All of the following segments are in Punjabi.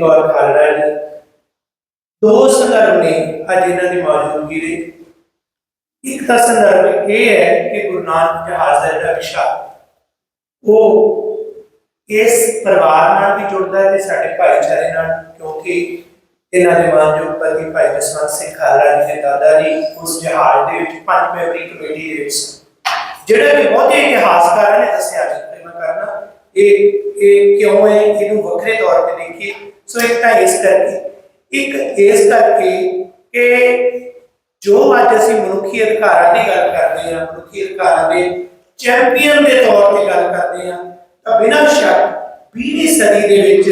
ਕੌਰ ਖਾਲੜਾ ਜੀ ਦੋ ਸੰਦਰਭ ਨੇ ਅੱਜ ਇਹਨਾਂ ਦੀ ਮੌਜੂਦਗੀ ਦੇ ਇੱਕ ਤਾਂ ਸੰਦਰਭ ਇਹ ਹੈ ਕਿ ਗੁਰੂ ਨਾਨਕ ਜਹਾਜ਼ ਦਾ ਜਿਹੜਾ ਵਿਸ਼ਾ ਉਹ ਇਸ ਪਰਿਵਾਰ ਨਾਲ ਵੀ ਜੁੜਦਾ ਹੈ ਤੇ ਸਾਡੇ ਭਾਈਚਾਰੇ ਨਾਲ, ਕਿਉਂਕਿ ਇਹਨਾਂ ਦੇ ਮਾਨਯੋਗ ਪਤੀ ਭਾਈ ਜਸਵੰਤ ਸਿੰਘ ਖਾਲੜਾ ਜੀ ਦੇ ਦਾਦਾ ਜੀ ਉਸ ਜਹਾਜ਼ ਦੇ ਵਿੱਚ ਪੰਜ ਮੈਂਬਰੀ ਕਮੇਟੀ ਦੇ ਵਿੱਚ ਸਨ। ਜਿਹੜਾ ਬਹੁਤੇ ਇਤਿਹਾਸਕਾਰਾਂ ਨੇ ਦੱਸਿਆ ਜੀ ਮੈਂ ਕਰਨਾ, ਇਹ ਇਹ ਕਿਉਂ ਹੈ? ਇਹਨੂੰ ਵੱਖਰੇ ਤੌਰ ਤੇ ਦੇਖੀਏ। ਸੋ ਇੱਕ ਤਾਂ ਇਸ ਕਰਕੇ, ਇੱਕ ਇਸ ਕਰਕੇ ਕਿ ਜੋ ਅੱਜ ਅਸੀਂ ਮਨੁੱਖੀ ਅਧਿਕਾਰਾਂ ਦੀ ਗੱਲ ਕਰਦੇ ਹਾਂ, ਮਨੁੱਖੀ ਅਧਿਕਾਰਾਂ ਦੇ ਚੈਂਪੀਅਨ ਦੇ ਤੌਰ ਤੇ ਗੱਲ ਕਰਦੇ ਹਾਂ, ਤਾਂ ਬਿਨਾਂ ਸ਼ੱਕ 20ਵੀਂ ਸਦੀ ਦੇ ਵਿੱਚ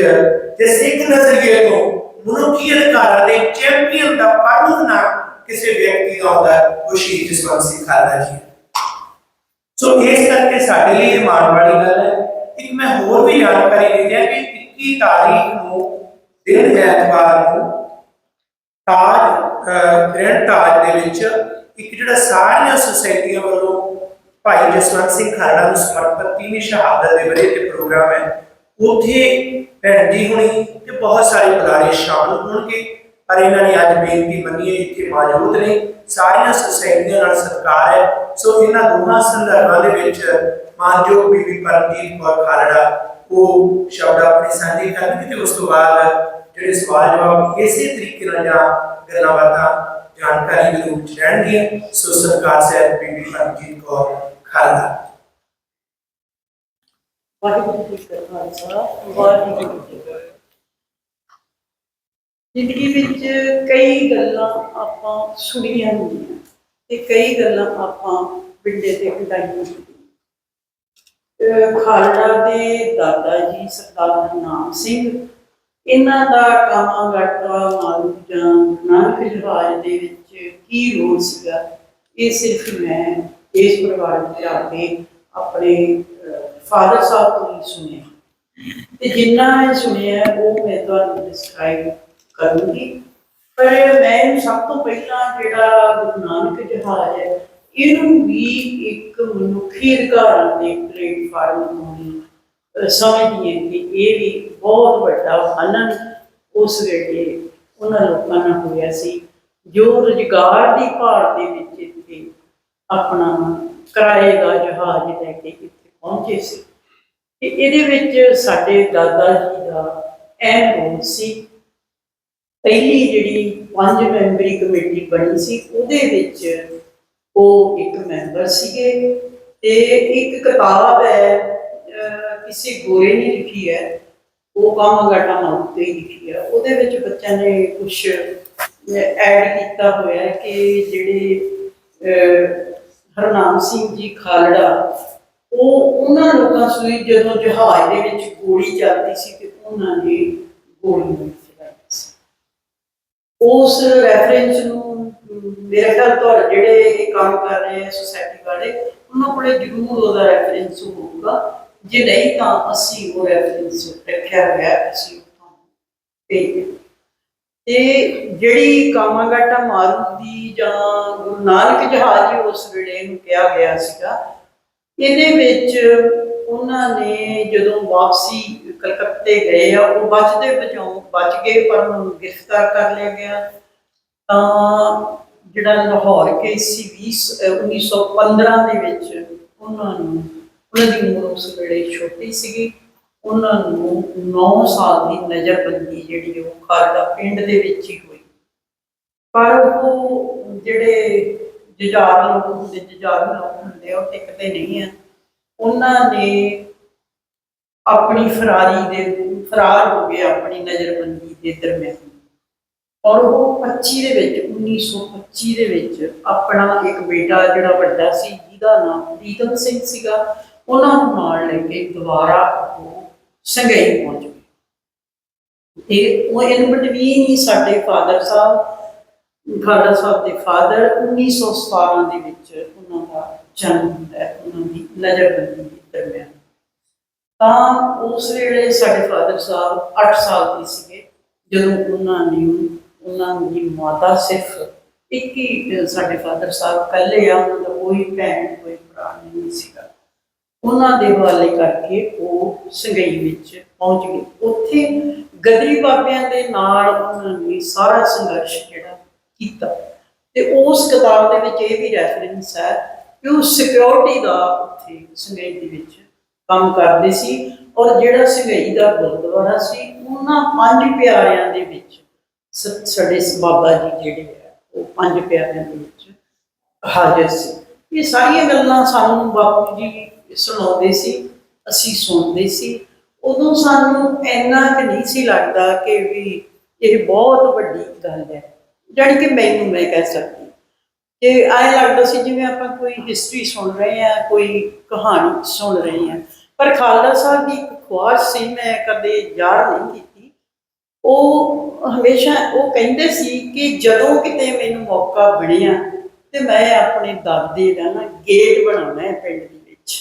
ਜੇ ਸਿੱਖ ਨਜ਼ਰੀਏ ਤੋਂ ਮਨੁੱਖੀ ਅਧਿਕਾਰਾਂ ਦੇ ਚੈਂਪੀਅਨ ਦਾ ਪ੍ਰਮੁੱਖ ਨਾਮ ਕਿਸੇ ਵਿਅਕਤੀ ਦਾ ਹੁੰਦਾ, ਉਹ ਸ਼ਹੀਦ ਜਸਵੰਤ ਸਿੰਘ ਖਾਲੜਾ ਜੀ ਸੋ ਇਸ ਕਰਕੇ ਸਾਡੇ ਲਈ ਇਹ ਮਾਣ ਵਾਲੀ ਗੱਲ ਹੈ। ਇੱਕ ਮੈਂ ਹੋਰ ਵੀ ਜਾਣਕਾਰੀ ਦੇ ਦਿਆਂ ਕਿ 21 ਤਾਰੀਖ ਨੂੰ ਦਿਨ ਐਤਵਾਰ ਨੂੰ ਤਾਜ ਗ੍ਰੈਂਡ ਤਾਜ ਦੇ ਵਿੱਚ ਇੱਕ ਜਿਹੜਾ ਸਾਰੀਆਂ ਸੁਸਾਇਟੀਆਂ ਵੱਲੋਂ ਭਾਈ ਜਸਵੰਤ ਸਿੰਘ ਖਾਲੜਾ ਨੂੰ ਸਮਰਪਿਤ ਤੀਵੀਂ ਸ਼ਹਾਦਤ ਦੇ ਵਰੇ ਤੇ ਪ੍ਰੋਗਰਾਮ ਹੈ, ਉੱਥੇ ਭੈਣ ਜੀ ਹੁਣੀ ਤੇ ਬਹੁਤ ਸਾਰੇ ਬੁਲਾਰੇ ਸ਼ਾਮਲ ਹੋਣਗੇ, ਪਰ ਇਹਨਾਂ ਨੇ ਅੱਜ ਬੇਨਤੀ ਮੰਨੀ ਹੈ, ਇੱਥੇ ਮੌਜੂਦ ਨੇ, ਸਾਰੀਆਂ ਸੁਸਾਇਟੀਆਂ ਨਾਲ ਸਤਿਕਾਰ ਹੈ, ਸੋ ਇਹਨਾਂ ਦੋਹਾਂ ਸੰਦਰਭਾਂ ਦੇ ਵਿੱਚ ਮਾਨਯੋਗ ਬੀਬੀ ਪਰਮਜੀਤ ਕੌਰ ਖਾਲੜਾ ਉਹ ਸ਼ਬਦ ਆਪਣੇ ਸਾਂਝੇ ਕਰਨਗੇ ਤੇ ਉਸ ਤੋਂ ਬਾਅਦ ਜਿਹੜੇ ਸਵਾਲ ਜਵਾਬ ਇਸੇ ਤਰੀਕੇ ਨਾਲ ਜਾਂ ਗੱਲਾਂ ਬਾਤਾਂ ਜਾਣਕਾਰੀ ਦੇ ਰੂਪ ਚ ਰਹਿਣਗੀਆਂ, ਸੋ ਸਰਕਾਰ ਸਾਹਿਬ ਬੀਬੀ ਪਰਮਜੀਤ ਕੌਰ ਖਾਲੜਾ ਵਾਹਿਗੁਰੂ ਜੀ ਕਾ ਖਾਲਸਾ, ਵਾਹਿਗੁਰੂ ਜੀ ਕੀ ਫਤਿਹ। ਜ਼ਿੰਦਗੀ ਵਿੱਚ ਕਈ ਗੱਲਾਂ ਆਪਾਂ ਸੁਣੀਆਂ ਹੁੰਦੀਆਂ ਤੇ ਕਈ ਗੱਲਾਂ ਆਪਾਂ ਪਿੰਡੇ ਤੇ ਕਢਾਈਆਂ ਖਾਲੜਾ ਦੇ ਦਾਦਾ ਜੀ ਸਰਦਾਰ ਨਾਮ ਸਿੰਘ। ਇਹਨਾਂ ਦਾ ਕਾਮਾ ਗਾਟਾ ਜਾਂ ਨਾਨਕ ਜਹਾਜ਼ ਦੇ ਵਿੱਚ ਕੀ ਰੋਲ ਸੀਗਾ, ਇਹ ਸਿਰਫ ਮੈਂ ਇਸ ਪਰਿਵਾਰ ਵਿੱਚ ਆ ਕੇ ਆਪਣੇ ਫਾਦਰ ਸਾਹਿਬ ਤੋਂ ਹੀ ਸੁਣਿਆ। ਤੇ ਜਿੰਨਾ ਮੈਂ ਸੁਣਿਆ, ਉਹ ਮੈਂ ਤੁਹਾਨੂੰ ਡਿਸਕ੍ਰਾਈਬ ਕਰੂੰਗੀ। ਪਰ ਮੈਂ ਸਭ ਤੋਂ ਪਹਿਲਾਂ ਜਿਹੜਾ ਗੁਰੂ ਨਾਨਕ ਜਹਾਜ਼ ਹੈ ਇਹਨੂੰ ਵੀ ਇੱਕ ਮਨੁੱਖੀ ਅਧਿਕਾਰਾਂ ਦੇ ਪਲੇਟਫਾਰਮ ਨੂੰ ਸਮਝਦੀ ਹੈ ਕਿ ਇਹ ਵੀ ਬਹੁਤ ਵੱਡਾ ਹਨਨ ਉਸ ਵੇਲੇ ਉਹਨਾਂ ਲੋਕਾਂ ਨਾਲ ਹੋਇਆ ਸੀ, ਜੋ ਰੁਜ਼ਗਾਰ ਦੀ ਭਾਲ ਦੇ ਵਿੱਚ ਇੱਥੇ ਆਪਣਾ ਕਿਰਾਏ ਦਾ ਜਹਾਜ਼ ਲੈ ਕੇ ਇੱਥੇ ਪਹੁੰਚੇ ਸੀ। ਤੇ ਇਹਦੇ ਵਿੱਚ ਸਾਡੇ ਦਾਦਾ ਜੀ ਦਾ ਅਹਿਮ ਰੋਲ ਸੀ। ਪਹਿਲੀ ਜਿਹੜੀ ਪੰਜ ਮੈਂਬਰੀ ਕਮੇਟੀ ਬਣੀ ਸੀ, ਉਹਦੇ ਵਿੱਚ ਉਹ ਇੱਕ ਮੈਂਬਰ ਸੀਗੇ ਤੇ ਇੱਕ ਕਿਤਾਬ ਹੈ ਕਿਸੇ ਗੋਰੇ ਨੇ ਲਿਖੀ ਹੈ ਉਹ ਕੰਮ ਗਾਟਾ ਮਾਊ ਤੇ ਲਿਖੀ ਹੈ। ਉਹਦੇ ਵਿੱਚ ਬੱਚਿਆਂ ਨੇ ਕੁਝ ਐਡ ਕੀਤਾ ਹੋਇਆ ਕਿ ਜਿਹੜੇ ਅਹ, ਹਰਨਾਮ ਸਿੰਘ ਜੀ ਖਾਲੜਾ ਉਹ ਉਹਨਾਂ ਲੋਕਾਂ ਸੂਈ ਜਦੋਂ ਜਹਾਜ਼ ਦੇ ਵਿੱਚ ਗੋਲੀ ਚੱਲਦੀ ਸੀ ਤੇ ਉਹਨਾਂ ਨੇ ਗੋਲੀ ਚਲਾਈ ਸੀ। ਉਸ ਰੈਫਰੈਂਸ ਨੂੰ ਮੇਰੇ ਖਿਆਲ ਤੋਂ ਜਿਹੜੇ ਇਹ ਕੰਮ ਕਰ ਰਹੇ ਆ ਸੋਸਾਇਟੀ ਵਾਲੇ, ਉਹਨਾਂ ਕੋਲੇ ਜ਼ਰੂਰ ਉਹਦਾ ਰੈਫਰੈਂਸ ਹੋਊਗਾ। ਜੇ ਨਹੀਂ ਤਾਂ ਅਸੀਂ ਉਹ ਰੈਫਰੈਂਸ ਰੱਖਿਆ ਹੋਇਆ ਅਸੀਂ ਤੁਹਾਨੂੰ ਭੇਜ ਤੇ ਜਿਹੜੀ ਕਾਮਾਗਾਟਾ ਮਾਰੂ ਦੀ ਜਾਂ ਗੁਰੂ ਨਾਨਕ ਜਹਾਜ਼ ਉਸ ਵੇਲੇ ਨੂੰ ਕਿਹਾ ਗਿਆ ਸੀਗਾ, ਇਹਦੇ ਵਿੱਚ ਉਹਨਾਂ ਨੇ ਜਦੋਂ ਵਾਪਸੀ ਕਲਕੱਤੇ ਗਏ ਆ, ਉਹ ਬਚਦੇ ਬਚਾਉ ਬਚ ਗਏ, ਪਰ ਉਹਨਾਂ ਨੂੰ ਗ੍ਰਿਫਤਾਰ ਕਰ ਲਿਆ ਗਿਆ। ਤਾਂ ਜਿਹੜਾ ਲਾਹੌਰ ਕੇਸ ਸੀ 20 ਅਹ 1915 ਦੇ ਵਿੱਚ ਉਹਨਾਂ ਨੂੰ, ਉਹਨਾਂ ਦੀ ਉਮਰ ਉਸ ਵੇਲੇ ਛੋਟੀ ਸੀਗੀ। ਉਹਨਾਂ ਨੂੰ 9 ਸਾਲ ਦੀ ਨਜ਼ਰਬੰਦੀ ਜਿਹੜੀ ਉਹ ਖਾਲੜਾ ਪਿੰਡ ਦੇ ਵਿੱਚ ਹੀ ਹੋਈ। ਪਰ ਉਹ ਜਿਹੜੇ ਜੁਝਾਰ ਲੋਕ ਹੁੰਦੇ, ਜੁਝਾਰੂ ਲੋਕ ਹੁੰਦੇ ਆ ਉਹ ਟਿਕਦੇ ਨਹੀਂ ਆ। ਉਹਨਾਂ ਨੇ ਆਪਣੀ ਫਰਾਰੀ ਦੇ ਫਰਾਰ ਹੋ ਗਏ ਆਪਣੀ ਨਜ਼ਰਬੰਦੀ ਦੇ ਦਰਮਿਆਨ। ਔਰ ਉਹ 25 ਦੇ ਵਿੱਚ 1925 ਦੇ ਵਿੱਚ ਆਪਣਾ ਇੱਕ ਬੇਟਾ ਜਿਹੜਾ ਵੱਡਾ ਸੀ, ਜਿਹਦਾ ਨਾਮ ਪ੍ਰੀਤਮ ਸਿੰਘ ਸੀਗਾ, ਉਹਨਾਂ ਨੂੰ ਨਾਲ ਲੈ ਕੇ ਦੁਬਾਰਾ ਉਹ ਸੰਗਈ ਪਹੁੰਚ ਗਏ। ਤੇ ਉਹ ਇਨ ਬਿਟਵੀਨ ਹੀ ਸਾਡੇ ਫਾਦਰ ਸਾਹਿਬ ਖਾਲੜਾ ਸਾਹਿਬ ਦੇ ਫਾਦਰ 1917 ਦੇ ਵਿੱਚ ਉਹਨਾਂ ਦਾ ਜਨਮ ਹੁੰਦਾ ਹੈ, ਉਹਨਾਂ ਦੀ ਨਜ਼ਰਬੰਦੀ ਦੇ ਦਰਮਿਆਨ। ਤਾਂ ਉਸ ਵੇਲੇ ਸਾਡੇ ਫਾਦਰ ਸਾਹਿਬ 8 ਸਾਲ ਦੇ ਸੀਗੇ, ਜਦੋਂ ਉਹਨਾਂ ਨੇ ਉਹਨਾਂ ਦੀ ਮਾਤਾ ਸਿਰਫ ਇੱਕ ਹੀ ਸਾਡੇ ਫਾਦਰ ਸਾਹਿਬ ਇਕੱਲੇ ਆ, ਉਹਨਾਂ ਦਾ ਕੋਈ ਭੈਣ, ਕੋਈ ਭਰਾ ਨਹੀਂ ਸੀਗਾ। ਉਹਨਾਂ ਦੇ ਹਵਾਲੇ ਕਰਕੇ ਉਹ ਸੰਗਈ ਵਿੱਚ ਪਹੁੰਚ ਗਏ। ਉੱਥੇ ਗਦਰੀ ਬਾਬਿਆਂ ਦੇ ਨਾਲ ਉਹਨਾਂ ਨੇ ਸਾਰਾ ਸੰਘਰਸ਼ ਜਿਹੜਾ ਕੀਤਾ। ਤੇ ਉਸ ਕਿਤਾਬ ਦੇ ਵਿੱਚ ਇਹ ਵੀ ਰੈਫਰੈਂਸ ਹੈ ਕਿ ਉਹ ਸਿਕਿਉਰਿਟੀ ਦਾ ਉੱਥੇ ਸੰਗਈ ਦੇ ਵਿੱਚ ਕੰਮ ਕਰਦੇ ਸੀ ਔਰ ਜਿਹੜਾ ਸੰਗਈ ਦਾ ਗੁਰਦੁਆਰਾ ਸੀ, ਉਹਨਾਂ ਪੰਜ ਪਿਆਰਿਆਂ ਦੇ ਵਿੱਚ ਸਾਡੇ ਬਾਬਾ ਜੀ ਜਿਹੜੇ ਆ, ਉਹ ਪੰਜ ਪਿਆਰਿਆਂ ਦੇ ਵਿੱਚ ਹਾਜ਼ਰ ਸੀ। ਇਹ ਸਾਰੀਆਂ ਗੱਲਾਂ ਸਾਨੂੰ ਬਾਪੂ ਜੀ ਸੁਣਾਉਂਦੇ ਸੀ, ਅਸੀਂ ਸੁਣਦੇ ਸੀ। ਉਦੋਂ ਸਾਨੂੰ ਇੰਨਾ ਕਿ ਨਹੀਂ ਸੀ ਲੱਗਦਾ ਕਿ ਵੀ ਇਹ ਬਹੁਤ ਵੱਡੀ ਗੱਲ ਹੈ। ਜਾਣੀ ਕਿ ਮੈਨੂੰ ਮੈਂ ਕਹਿ ਸਕਦੀ ਕਿ ਐਂ ਲੱਗਦਾ ਸੀ ਜਿਵੇਂ ਆਪਾਂ ਕੋਈ ਹਿਸਟਰੀ ਸੁਣ ਰਹੇ ਹਾਂ, ਕੋਈ ਕਹਾਣੀ ਸੁਣ ਰਹੇ ਹਾਂ। ਪਰ ਖਾਲਸਾ ਸਾਹਿਬ ਦੀ ਇੱਕ ਖੁਆਸ਼ ਸੀ, ਮੈਂ ਕਦੇ ਯਾਰ ਨਹੀਂ ਕੀਤੀ। ਉਹ ਹਮੇਸ਼ਾ ਉਹ ਕਹਿੰਦੇ ਸੀ ਕਿ ਜਦੋਂ ਕਿਤੇ ਮੈਨੂੰ ਮੌਕਾ ਬਣਿਆ ਤੇ ਮੈਂ ਆਪਣੇ ਦਾਦੇ ਦਾ ਨਾ ਗੇਟ ਬਣਾਉਣਾ ਹੈ ਪਿੰਡ ਦੇ ਵਿੱਚ।